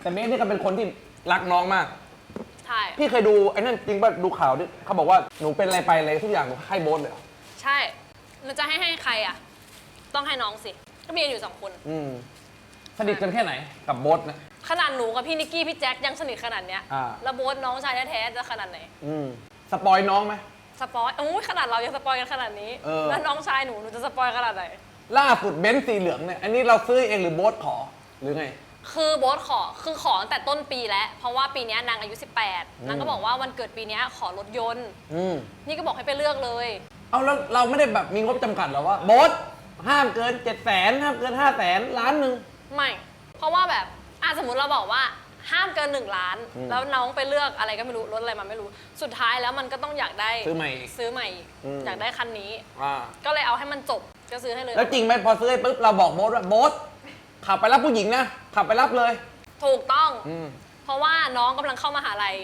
แต่เบสนี่ก็เป็นคนที่รักน้องมาก ใช่ พี่เคยดูไอ้นั่นจริงป่ะดูข่าวที่เขาบอกว่าหนูเป็นอะไรไปเลยทุกอย่างหนูให้โบ๊ทเลยเหรอใช่มันจะให้ให้ใครอะ ต้องให้น้องสิ ก็มีกันอยู่สองคน อืมสนิทกันแค่ไหนกับโบ๊ทนะ ขนาดหนูกับพี่นิกกี้พี่แจ็คยังสนิทขนาดเนี้ย อ่า แล้วโบ๊ทน้องชายแท้ๆจะขนาดไหน อืมสปอยน้องไหม สปอยโอ้ยขนาดเรายังสปอยกันขนาดนี้ เออ แล้วน้องชายหนูหนูจะสปอยขนาดไหน ล่าสุดเบนซ์สีเหลืองเนี่ยอันนี้เราซื้อเองหรือโบ๊ทขอหรือไง คือโบ๊ทขอคือขอตั้งแต่ต้นปีแล้ว เพราะว่าปีเนี้ยนางอายุ 18 นางก็บอกว่าวันเกิดปีเนี้ยขอรถยนต์ อืมนี่ก็บอกให้ไปเลือกเลย เอาแล้วเราไม่ได้แบบมีงบจำกัดเหรอว่าโบ๊ทห้ามเกินเจ็ดแสนห้ามเกินห้าแสนล้านหนึ่ง ไม่ เพราะว่าแบบอะสมมติเราบอกว่าห้ามเกิน1ล้าน อืมแล้วน้องไปเลือกอะไรก็ไม่รู้รถอะไรมาไม่รู้ สุดท้ายแล้วมันก็ต้องอยากได้ซื้อใหม่อีกซื้อใหม่อีกอืม อยากได้คันนี้ อ่าก็เลยเอาให้มันจบก็ซื้อให้เลยแล้วจริงไหมพอซื้อให้ปุ๊บเราบอกโบ๊ทว่าโบ๊ท ขับไปรับผู้หญิงนะ ขับไปรับเลย ถูกต้อง อืม เพราะว่าน้องกำลังเข้ามหาลัย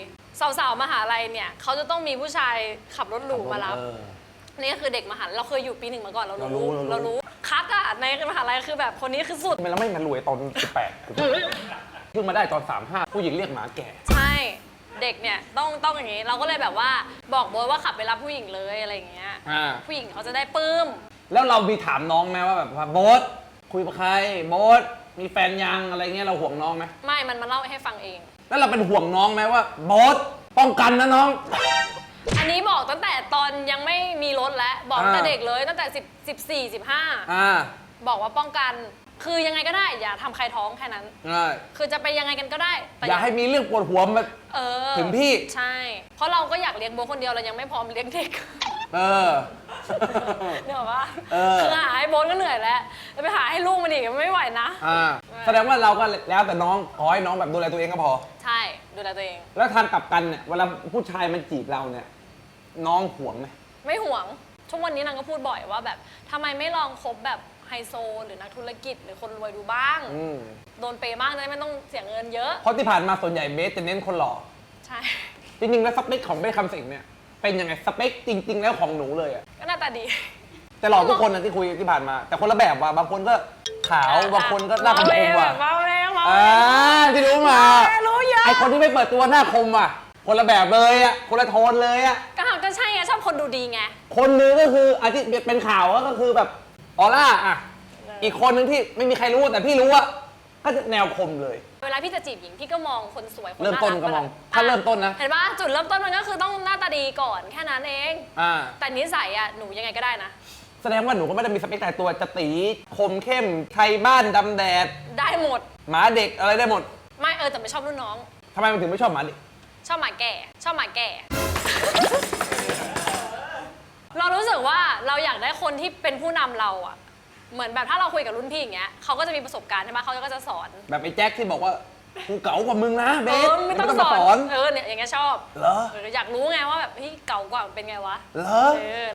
สาวๆมหาลัยเนี่ยเขาจะต้องมีผู้ชายขับรถหรูมารับ เออ นี่ก็คือเด็กมหาลัยเราเคยอยู่ปีหนึ่งมาก่อนเราเรารู้รู้เรารู้ เรารู้คักอะในมหาลัยคือแบบคนนี้คือสุด ทำไมเราไม่มารวยตอนสิบแปดเพิ่งมาได้ตอนสามห้าผู้หญิงเรียกหมาแก่ ใช่ เด็กเนี่ยต้องต้องอย่างนี้ เราก็เลยแบบว่าบอกโบอยว่าขับไปรับผู้หญิงเลยอะไรอย่างเงี้ย อ่า ผู้หญิงเขาจะได้ปลื้ม แล้วเรามีถามน้องไหมว่าแบบว่าโบ๊ทคุยกับใครโบ๊ท มีแฟนยังอะไรเงี้ยเราห่วงน้องไหมไม่ มันมาเล่าให้ฟังเอง แล้วเราเป็นห่วงน้องไหมว่าโบ๊ทป้องกันนะน้อง อันนี้บอกตั้งแต่ตอนยังไม่มีรถแล้วบอกตั้งแต่อ่า เด็กเลยตั้งแต่10 14 15 อ่าบอกว่าป้องกัน คือยังไงก็ได้อย่าทำใครท้องแค่นั้น ใช่คือจะไปยังไงกันก็ได้แต่อย่าให้มีเรื่องปวดหัวมา เออถึงพี่ ใช่ เพราะเราก็อยากเลี้ยงโบทคนเดียวเรายังไม่พร้อมเลี้ยงเด็ก เออ เนี่ยว่าเออ คือหาให้โบทก็เหนื่อยแล้วแล้วไปหาให้ลูกมันอีกมันไม่ไหวนะ อ่าแสดงว่าเราก็แล้วแต่น้องขอให้น้องแบบดูแลตัวเองก็พอ ใช่ดูแลตัวเอง แล้วทางกลับกันเนี่ยเวลาผู้ชายมันจีบเราเนี่ย น้องห่วงไหมไม่ห่วง ทุกวันนี้นางก็พูดบ่อยว่าแบบทำไมไม่ลองคบแบบไฮโซ หรือนักธุรกิจ หรือคนรวยดูบ้าง อืมโดนเปย์บ้างจะได้ไม่ต้องเสียเงินเยอะ เพราะที่ผ่านมาส่วนใหญ่เบสจะเน้นคนหล่อ ใช่ จริงๆแล้วสเปคของเบสคำสิงห์เนี่ย เป็นยังไงสเปคจริง ๆ แล้วของหนูเลยอะก็หน้าตาดี แต่หล่อทุกคนนะที่คุยที่ผ่านมา แต่คนละแบบว่ะบางคนก็ขาวบางคนก็หน้าคมๆว่ะมาแรงมาอ่าที่รู้มา รู้เยอะไอคนที่ไม่เปิดตัวหน้าคมว่ะ คนละแบบเลยอะคนละโทนเลยอะก็หาก็ใช่ไงชอบคนดูดีไง คนนึงก็คืออาที่เป็นข่าวก็คือแบบออร่าอะอีกคนนึงที่ไม่มีใครรู้แต่พี่รู้อะก็จะแนวคมเลย เวลาพี่จะจีบหญิงพี่ก็มองคนสวยคนเริ่มต้นารัก็มองแบบถ้าเริ่มต้นนะ เห็นปะจุดเริ่มต้นมันก็คือต้องหน้าตาดีก่อนแค่นั้นเอง อ่า แต่นิสัยอะหนูยังไงก็ได้นะ แสดงว่าหนูก็ไม่ได้มีสเปคตายตัวจะตีคมเข้มไทยบ้านดำแดด ได้หมด หมาเด็กอะไรได้หมดไม่เออแต่ไม่ชอบรุ่นน้อง ทำไมมันถึงไม่ชอบหมาเด็ก ชอบหมาแก่ ชอบหมาแก่ เรารู้สึกว่าเราอยากได้คนที่เป็นผู้นำเราอะ เหมือนแบบถ้าเราคุยกับรุ่นพี่อย่างเงี้ยเขาก็จะมีประสบการณ์ใช่ไหมเขาก็จะสอนแบบไอ้แจ็คที่บอกว่ากูเก๋ากว่ามึงนะเบเอสอไม่ต้องมาสสออนนเออเนี่ยอย่างเงี้ยชอบเหรอ เอออยากรู้ไงว่าแบบเฮ้ยเก่ากว่าเป็นไงวะเหรอ เออ